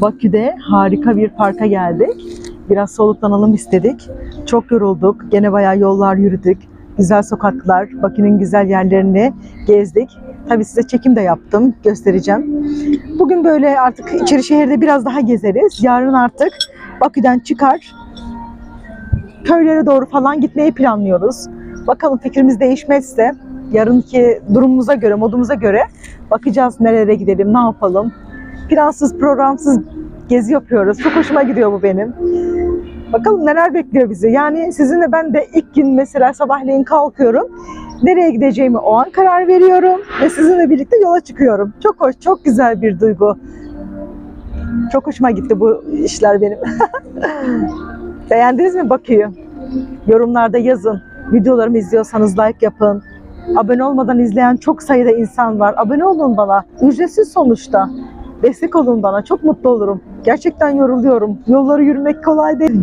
Bakü'de harika bir parka geldik. Biraz soluklanalım istedik. Çok yorulduk. Gene bayağı yollar yürüdük. Güzel sokaklar, Bakü'nün güzel yerlerini gezdik. Tabii size çekim de yaptım, göstereceğim. Bugün böyle artık içeri şehirde biraz daha gezeriz. Yarın artık Bakü'den çıkar, köylere doğru falan gitmeyi planlıyoruz. Bakalım fikrimiz değişmezse yarınki durumumuza göre, modumuza göre bakacağız nerelere gidelim, ne yapalım. Plansız, programsız gezi yapıyoruz. Çok hoşuma gidiyor bu benim. Bakalım neler bekliyor bizi. Yani sizinle ben de ilk gün mesela sabahleyin kalkıyorum. Nereye gideceğimi o an karar veriyorum ve sizinle birlikte yola çıkıyorum. Çok hoş, çok güzel bir duygu. Çok hoşuma gitti bu işler benim. Beğendiniz mi Bakü'yü? Yorumlarda yazın. Videolarımı izliyorsanız like yapın. Abone olmadan izleyen çok sayıda insan var. Abone olun bana. Ücretsiz sonuçta. Destek olun bana. Çok mutlu olurum. Gerçekten yoruluyorum. Yolları yürümek kolay değil.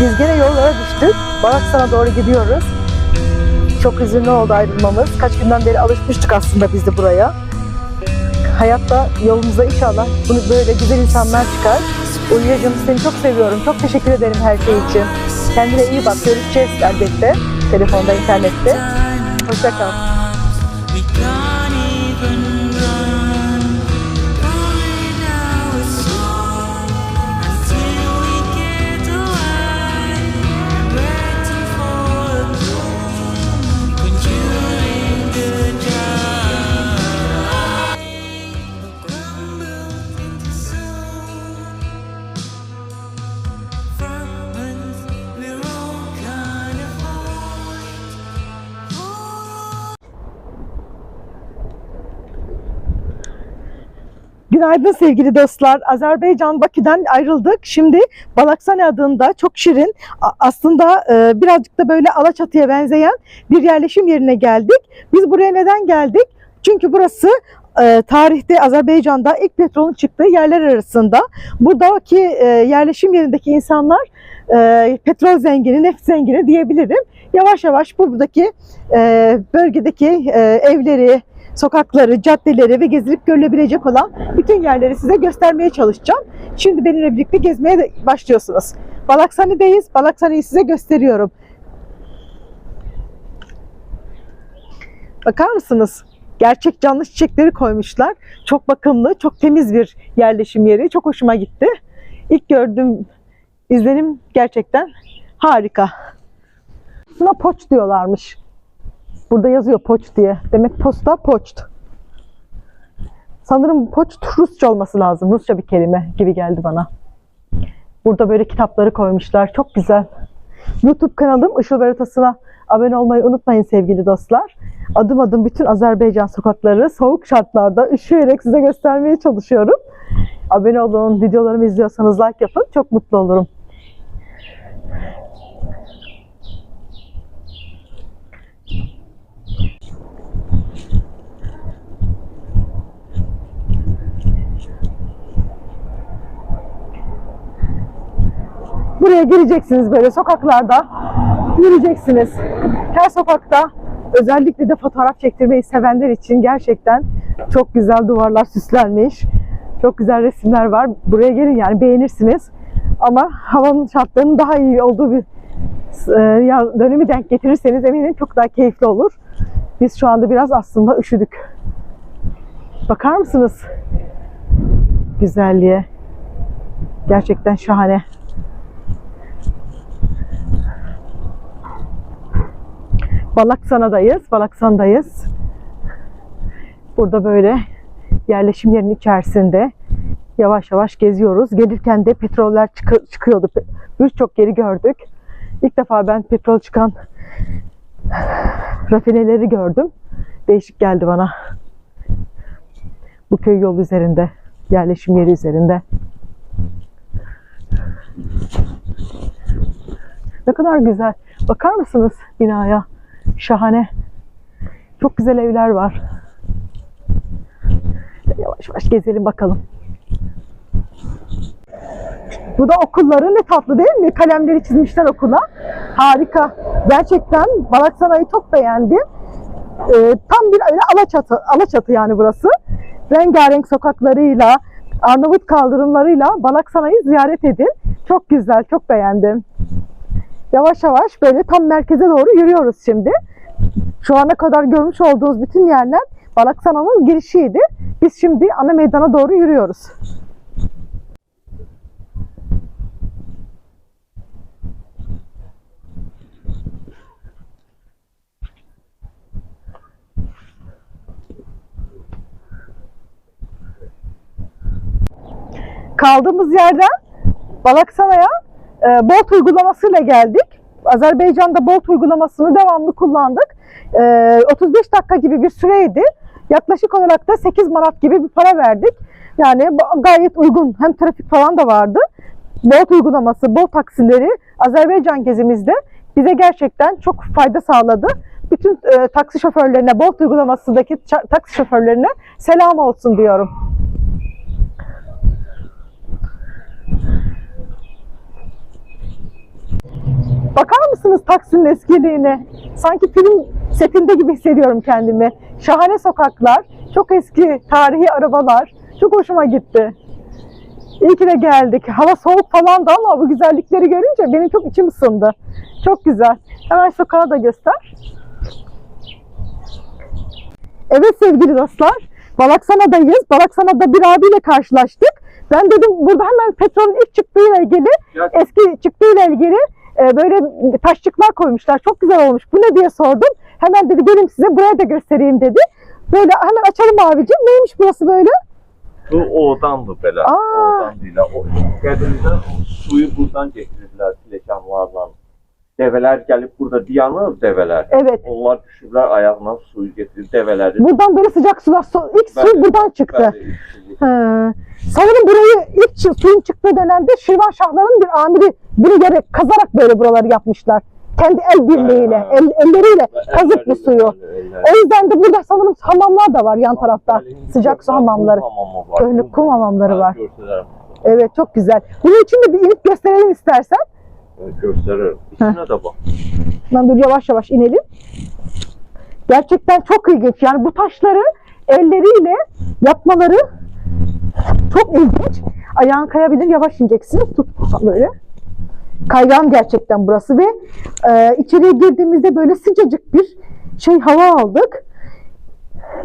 Biz gene yollara düştük. Baraksan'a doğru gidiyoruz. Çok üzünlü oldu ayrılmamız. Kaç günden beri alışmıştık aslında biz de buraya. Hayatta yolumuza inşallah bunu böyle güzel insanlar çıkar. Ulya'cığım seni çok seviyorum. Çok teşekkür ederim her şey için. Kendine iyi bak. Görüşeceğiz elbette. Telefonda, internette. Hoşça kal. Günaydın sevgili dostlar. Azerbaycan Bakü'den ayrıldık. Şimdi Balaksane adında çok şirin aslında e, birazcık da böyle Alaçatı'ya benzeyen bir yerleşim yerine geldik. Biz buraya neden geldik? Çünkü burası e, tarihte Azerbaycan'da ilk petrolün çıktığı yerler arasında. Buradaki e, yerleşim yerindeki insanlar e, petrol zengini, neft zengini diyebilirim. Yavaş yavaş buradaki bölgedeki evleri, sokakları, caddeleri ve gezilip görülebilecek olan bütün yerleri size göstermeye çalışacağım. Şimdi benimle birlikte gezmeye de başlıyorsunuz. Balaksane'deyiz. Balaksane'yi size gösteriyorum. Bakar mısınız? Gerçek canlı çiçekleri koymuşlar. Çok bakımlı, çok temiz bir yerleşim yeri. Çok hoşuma gitti. İlk gördüğüm izlenim gerçekten harika. Buna poç diyorlarmış. Burada yazıyor poç diye. Demek posta poçt. Sanırım poçt Rusça olması lazım. Rusça bir kelime gibi geldi bana. Burada böyle kitapları koymuşlar. Çok güzel. YouTube kanalım Işıl Veritası'na abone olmayı unutmayın sevgili dostlar. Adım adım bütün Azerbaycan sokakları soğuk şartlarda üşüyerek size göstermeye çalışıyorum. Abone olun, videolarımı izliyorsanız like yapın. Çok mutlu olurum. Buraya gireceksiniz böyle sokaklarda yürüyeceksiniz. Her sokakta özellikle de fotoğraf çektirmeyi sevenler için gerçekten çok güzel duvarlar süslenmiş. Çok güzel resimler var. Buraya gelin yani beğenirsiniz. Ama havanın şartlarının daha iyi olduğu bir e, dönemi denk getirirseniz eminim çok daha keyifli olur. Biz şu anda biraz aslında üşüdük. Bakar mısınız? Güzelliğe. Gerçekten şahane. Balaksana'dayız. Balaksan'dayız. Burada böyle yerleşim yerinin içerisinde yavaş yavaş geziyoruz. Gelirken de petroller çıkı- çıkıyordu. Birçok yeri gördük. İlk defa ben petrol çıkan rafineleri gördüm. Değişik geldi bana. Bu köy yolu üzerinde, yerleşim yeri üzerinde. Ne kadar güzel. Bakar mısınız binaya? Şahane. Çok güzel evler var. Yavaş yavaş gezelim bakalım. Bu da okulları ne tatlı değil mi? Kalemleri çizmişler okula. Harika. Gerçekten Balaksana'yı çok beğendim. Ee, tam bir öyle Alaçatı, Alaçatı yani burası. Rengarenk sokaklarıyla, Arnavut kaldırımlarıyla Balaksana'yı ziyaret edin. Çok güzel, çok beğendim. Yavaş yavaş böyle tam merkeze doğru yürüyoruz şimdi. Şu ana kadar görmüş olduğunuz bütün yerler Balaksana'nın girişiydi. Biz şimdi ana meydana doğru yürüyoruz. Kaldığımız yerden Balaksana'ya e, Bolt uygulamasıyla geldik. Azerbaycan'da Bolt uygulamasını devamlı kullandık. E, 35 dakika gibi bir süreydi. Yaklaşık olarak da 8 manat gibi bir para verdik. Yani gayet uygun. Hem trafik falan da vardı. Bolt uygulaması, Bolt taksileri Azerbaycan gezimizde bize gerçekten çok fayda sağladı. Bütün e, taksi şoförlerine, Bolt uygulamasındaki taksi şoförlerine selam olsun diyorum. Bakar mısınız Taksim'in eskiliğine? Sanki film setinde gibi hissediyorum kendimi. Şahane sokaklar, çok eski tarihi arabalar. Çok hoşuma gitti. İyi ki de geldik. Hava soğuk falan da ama bu güzellikleri görünce benim çok içim ısındı. Çok güzel. Hemen sokağı da göster. Evet sevgili dostlar, Balaksana'dayız. Balaksana'da bir abiyle karşılaştık. Ben dedim burada hemen petrolün ilk çıktığıyla ilgili, eski çıktığıyla ilgili e, böyle taşçıklar koymuşlar. Çok güzel olmuş. Bu ne diye sordum. Hemen dedi gelin size buraya da göstereyim dedi. Böyle hemen açalım abicim. Neymiş burası böyle? Bu oğdandı belə. Aa. Oğdan deyil. O qədimdə suyu buradan getirdilər pilləkənlarla. Dəvələr gəlib burada dayanır dəvələr. Evet. Onlar düşürlər ayağına suyu getirir dəvələri. Buradan böyle sıcak sular, su- ilk su buradan çıktı. He. Sanırım burayı ilk suyun çıktığı dönemde Şirvan Şahlar'ın bir amiri bunu yere kazarak böyle buraları yapmışlar. Kendi el birliğiyle, Ha. el, elleriyle kazıp bu suyu. O yüzden de burada sanırım hamamlar da var yan tarafta. Sıcak su kum hamamları. hamamı var. Köylü kum hamamları var. Evet çok güzel. Bunun için de bir inip gösterelim istersen. Göstərir. İçinə də bax. Ben dur yavaş yavaş inelim. Gerçekten çok ilginç. Yani bu taşları elleriyle yapmaları çok ilginç. Ayağın kayabilir. Yavaş ineceksin. Tut böyle. Kaygan gerçekten burası ve e, içeriye girdiğimizde böyle sıcacık bir şey hava aldık.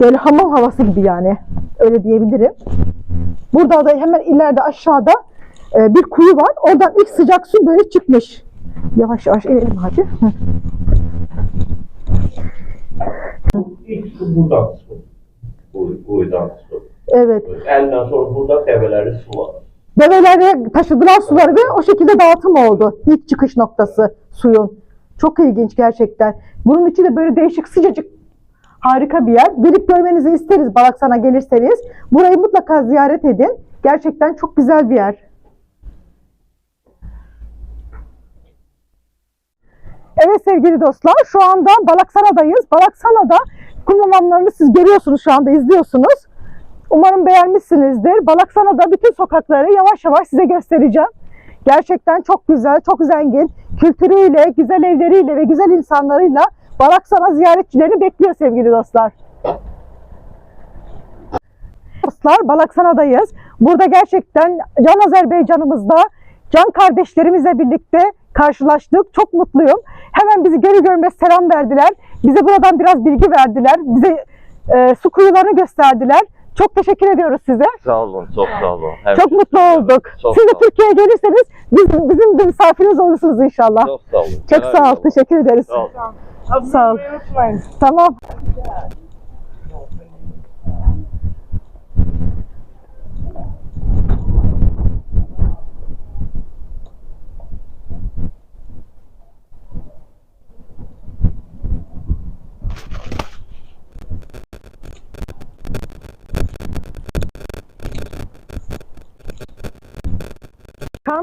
Böyle hamam havası gibi yani. Öyle diyebilirim. Burada da hemen ileride aşağıda e, bir kuyu var. Oradan ilk sıcak su böyle çıkmış. Yavaş yavaş inelim hadi. Hı. İlk su buradan su. Bu, buradan su. Evet. Əldən sonra burada dəvələri sular. Develere taşıdılar suları ve o şekilde dağıtım oldu. İlk çıkış noktası suyun. Çok ilginç gerçekten. Bunun içi de böyle değişik sıcacık harika bir yer. Gelip görmenizi isteriz Balaksan'a gelirseniz. Burayı mutlaka ziyaret edin. Gerçekten çok güzel bir yer. Evet sevgili dostlar şu anda Balaksana'dayız. Balaksana'da kum hamamlarını siz görüyorsunuz şu anda izliyorsunuz. Umarım beğenmişsinizdir. Balaksana'da bütün sokakları yavaş yavaş size göstereceğim. Gerçekten çok güzel, çok zengin. Kültürüyle, güzel evleriyle ve güzel insanlarıyla Balaksana ziyaretçilerini bekliyor sevgili dostlar. Dostlar Balaksana'dayız. Burada gerçekten Can Azerbaycan'ımızda can kardeşlerimizle birlikte karşılaştık. Çok mutluyum. Hemen bizi görü görmez selam verdiler. Bize buradan biraz bilgi verdiler. Bize e, su kuyularını gösterdiler. Çok teşekkür ediyoruz size. Sağ olun, çok sağ olun. Her Çok şey mutlu olduk. Çok Siz de sağ. Türkiye'ye gelirseniz biz, bizim de misafiriniz olursunuz inşallah. Çok sağ olun. Çok sağ ol. Teşekkür ederiz. Sağ olun. Sağ ol. Tamam.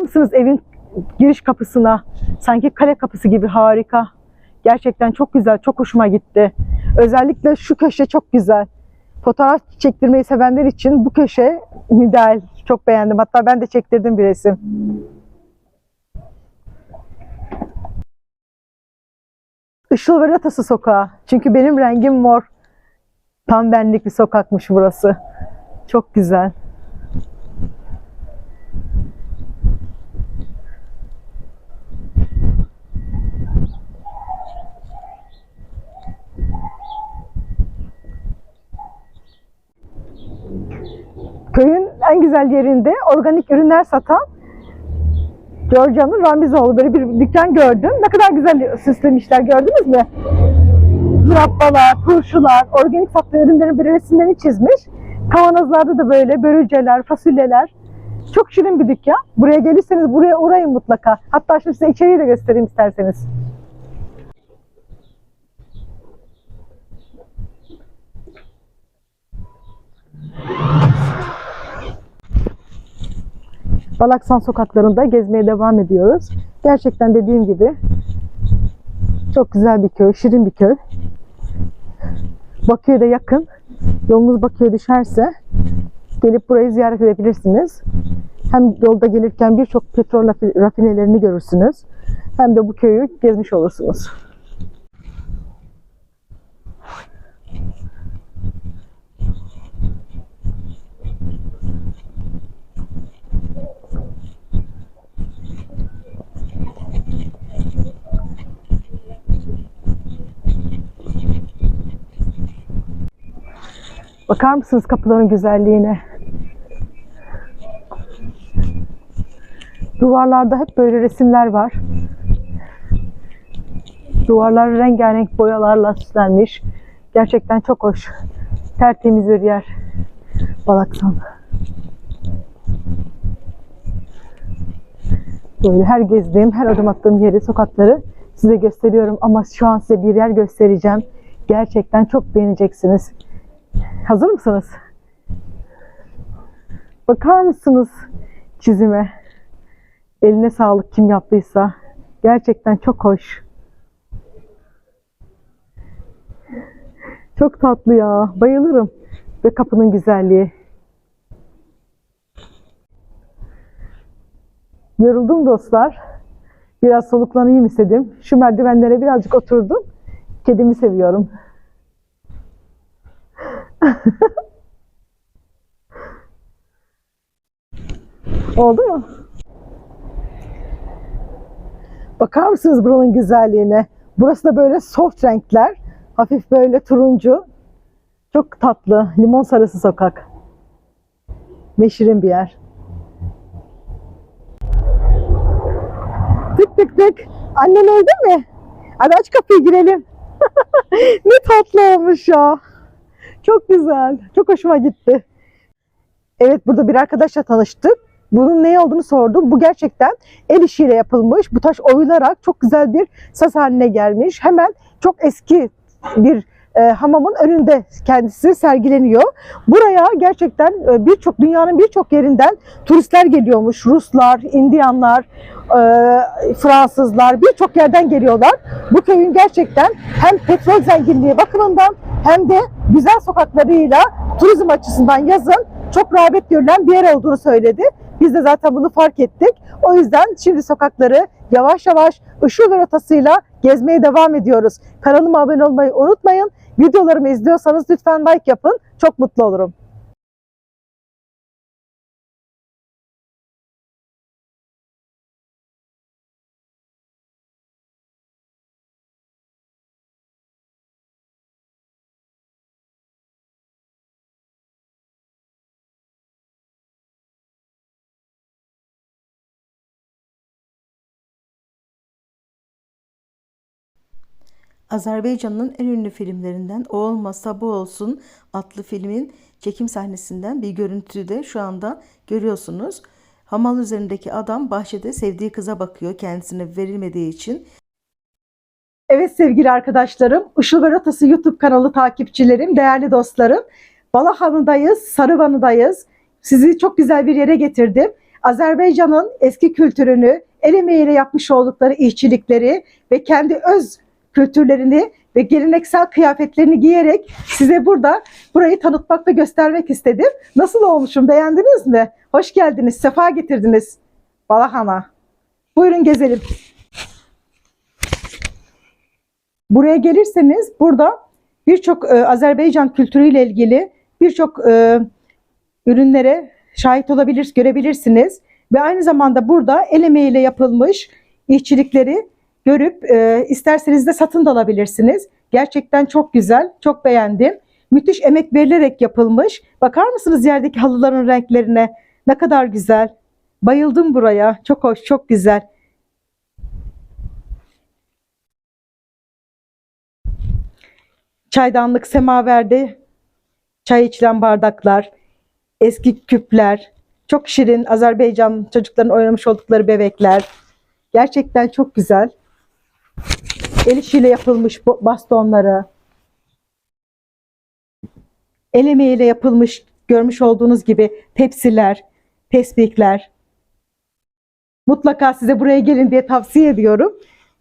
Mısınız evin giriş kapısına? Sanki kale kapısı gibi harika. Gerçekten çok güzel, çok hoşuma gitti. Özellikle şu köşe çok güzel. Fotoğraf çektirmeyi sevenler için bu köşe ideal. Çok beğendim. Hatta ben de çektirdim bir resim. Işıl ve Ratası Sokağı. Çünkü benim rengim mor. Tam benlik bir sokakmış burası. Çok güzel. köyün en güzel yerinde organik ürünler satan Georgia'nın Ramizoğlu böyle bir dükkan gördüm. Ne kadar güzel süslemişler gördünüz mü? Murabbalar, turşular, organik sattığı ürünlerin bir resimlerini çizmiş. Kavanozlarda da böyle börülceler, fasulyeler. Çok şirin bir dükkan. Buraya gelirseniz buraya uğrayın mutlaka. Hatta şimdi size içeriği de göstereyim isterseniz. Balaksan sokaklarında gezmeye devam ediyoruz. Gerçekten dediğim gibi çok güzel bir köy, şirin bir köy. Bakü'ye de yakın. Yolunuz Bakü'ye düşerse gelip burayı ziyaret edebilirsiniz. Hem yolda gelirken birçok petrol rafi- rafinelerini görürsünüz. Hem de bu köyü gezmiş olursunuz. Bakar mısınız kapıların güzelliğine? Duvarlarda hep böyle resimler var. Duvarlar rengarenk boyalarla süslenmiş. Gerçekten çok hoş. Tertemiz bir yer. Balaksan. Böyle her gezdiğim, her adım attığım yeri, sokakları size gösteriyorum. Ama şu an size bir yer göstereceğim. Gerçekten çok beğeneceksiniz. Hazır mısınız? Bakar mısınız çizime? Eline sağlık kim yaptıysa. Gerçekten çok hoş. Çok tatlı ya. Bayılırım. Ve kapının güzelliği. Yoruldum dostlar. Biraz soluklanayım istedim. Şu merdivenlere birazcık oturdum. Kedimi seviyorum. Oldu mu? Bakar mısınız buranın güzelliğine? Burası da böyle soft renkler. Hafif böyle turuncu. Çok tatlı. Limon sarısı sokak. Ve şirin bir yer. Tık tık tık. Annen evde mi? Hadi aç kapıyı girelim. ne tatlı olmuş ya. Çok güzel. Çok hoşuma gitti. Evet burada bir arkadaşla tanıştık. Bunun ne olduğunu sordum. Bu gerçekten el işiyle yapılmış. Bu taş oyularak çok güzel bir saz haline gelmiş. Hemen çok eski bir e, hamamın önünde kendisi sergileniyor. Buraya gerçekten e, birçok dünyanın birçok yerinden turistler geliyormuş. Ruslar, Indiyanlar, e, Fransızlar birçok yerden geliyorlar. Bu köyün gerçekten hem petrol zenginliği bakımından hem de güzel sokaklarıyla turizm açısından yazın çok rağbet görülen bir yer olduğunu söyledi. Biz de zaten bunu fark ettik. O yüzden şimdi sokakları yavaş yavaş ışıl rotasıyla gezmeye devam ediyoruz. Kanalıma abone olmayı unutmayın. Videolarımı izliyorsanız lütfen like yapın. Çok mutlu olurum. Azerbaycan'ın en ünlü filmlerinden O Olmazsa Bu Olsun adlı filmin çekim sahnesinden bir görüntüyü de şu anda görüyorsunuz. Hamal üzerindeki adam bahçede sevdiği kıza bakıyor kendisine verilmediği için. Evet sevgili arkadaşlarım, Işıl ve Rotası YouTube kanalı takipçilerim, değerli dostlarım. Balahan'dayız, Sarıvan'dayız. Sizi çok güzel bir yere getirdim. Azerbaycan'ın eski kültürünü, el emeğiyle yapmış oldukları işçilikleri ve kendi öz kültürlerini ve geleneksel kıyafetlerini giyerek size burada burayı tanıtmak ve göstermek istedim. Nasıl olmuşum, beğendiniz mi? Hoş geldiniz, sefa getirdiniz Balahan'a. Buyurun gezelim. Buraya gelirseniz burada birçok e, Azerbaycan kültürüyle ilgili birçok e, ürünlere şahit olabilir, görebilirsiniz. Ve aynı zamanda burada el emeğiyle yapılmış işçilikleri görüp e, isterseniz de satın da alabilirsiniz. Gerçekten çok güzel, çok beğendim. Müthiş emek verilerek yapılmış. Bakar mısınız yerdeki halıların renklerine? Ne kadar güzel. Bayıldım buraya. Çok hoş, çok güzel. çaydanlık semaverde çay içilen bardaklar, eski küpler, çok şirin Azerbaycan çocukların oynamış oldukları bebekler. Gerçekten çok güzel. El işiyle yapılmış bastonları. El emeğiyle yapılmış görmüş olduğunuz gibi tepsiler, tespihler. Mutlaka size buraya gelin diye tavsiye ediyorum.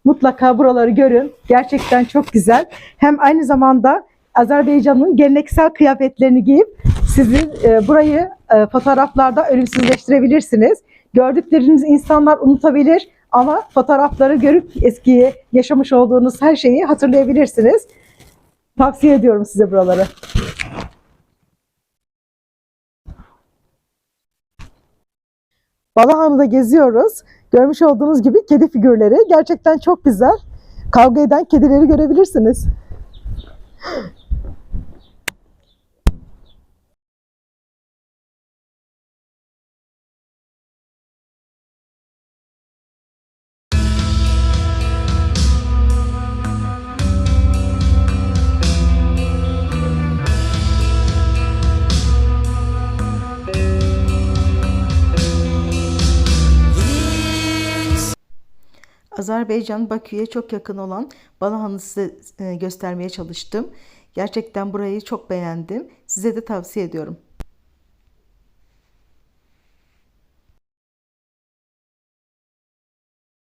Mutlaka buraları görün. Gerçekten çok güzel. Hem aynı zamanda Azerbaycan'ın geleneksel kıyafetlerini giyip sizin e, burayı e, fotoğraflarda ölümsüzleştirebilirsiniz. Gördükleriniz insanlar unutabilir ama fotoğrafları görüp eskiye yaşamış olduğunuz her şeyi hatırlayabilirsiniz. Tavsiye ediyorum size buraları. Balahan'da geziyoruz. Görmüş olduğunuz gibi kedi figürleri gerçekten çok güzel. Kavga eden kedileri görebilirsiniz. Azerbaycan Bakü'ye çok yakın olan Balahan'ı size e, göstermeye çalıştım. Gerçekten burayı çok beğendim. Size de tavsiye ediyorum.